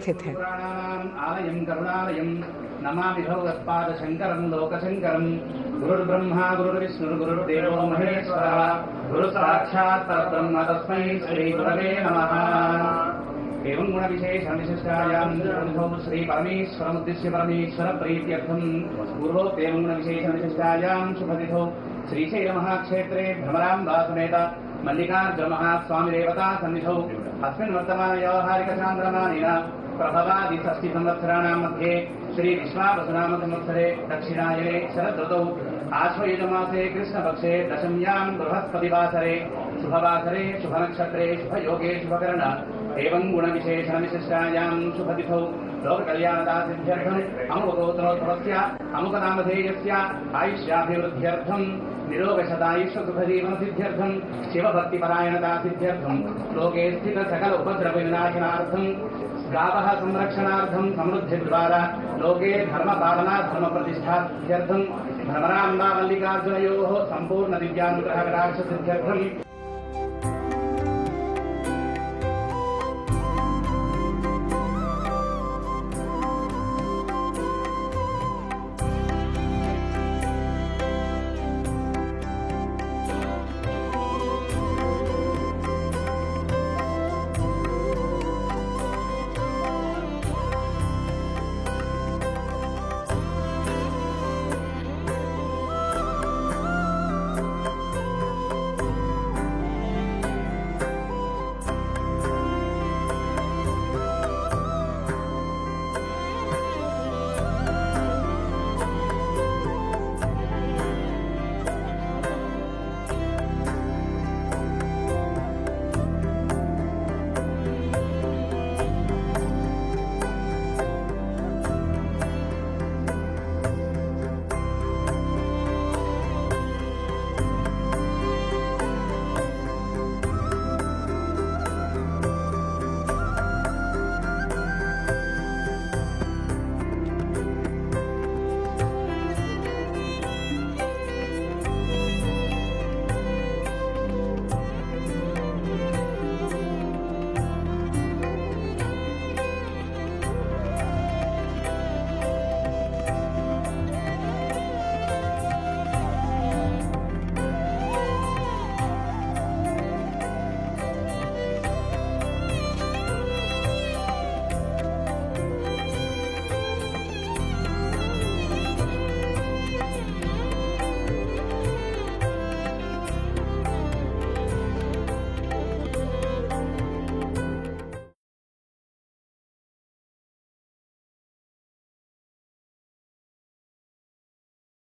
स्थित है पुराणानाम् आलयं करुणालयं नमामि भगवत्पादशङ्करं लोकशङ्करं गुरुर्ब्रह्मा गुरुर्विष्णुर्गुरुर्देवो महेश्वरः गुरुसाक्षात् परब्रह्म तस्मै श्रीगुरवे नमः एवं गुणविशेषविशिष्टायां गुरुधौ श्रीपरमेश्वरमुद्दिश्य परमेश्वरप्रीत्यर्थं पूर्वोक्तेवं गुणविशेषविशिष्टायां शुभतिथौ श्रीशैलमहाक्षेत्रे भ्रमराम्बा समेत मल्लिकार्जुनमहास्वामिदेवता सन्निधौ अस्मिन् वर्तमानव्यावहारिकचान्द्रमानेन प्रभवादि षष्टिसंवत्सराणां मध्ये श्री विश्वावसुनाम संवत्सरे दक्षिणायने शरदृतौ आश्वयुजमासे कृष्णपक्षे दशम्यां बृहस्पतिवासरे शुभवासरे शुभनक्षत्रे शुभयोगे शुभकर्ण एवं गुणविशेषणविशिष्टायां शुभतिथौ लोककल्याणदासिद्ध्यर्थम् अमुकगोत्रोद्भवस्य अमुकनामधेयस्य आयुष्याभिवृद्ध्यर्थम् निरोगशतायुष्यसुखजीवनसिद्ध्यर्थम् शिवभक्तिपरायणतासिद्ध्यर्थम् लोके स्थित सकल उपद्रवविनाशनार्थम् गावः संरक्षणार्थम् समृद्धिद्वारा लोके धर्मपालना धर्मप्रतिष्ठासिद्ध्यर्थम् भ्रमराम्बा मल्लिकार्जुनयोः सम्पूर्णदिव्यानुग्रहकटाक्षसिद्ध्यर्थम्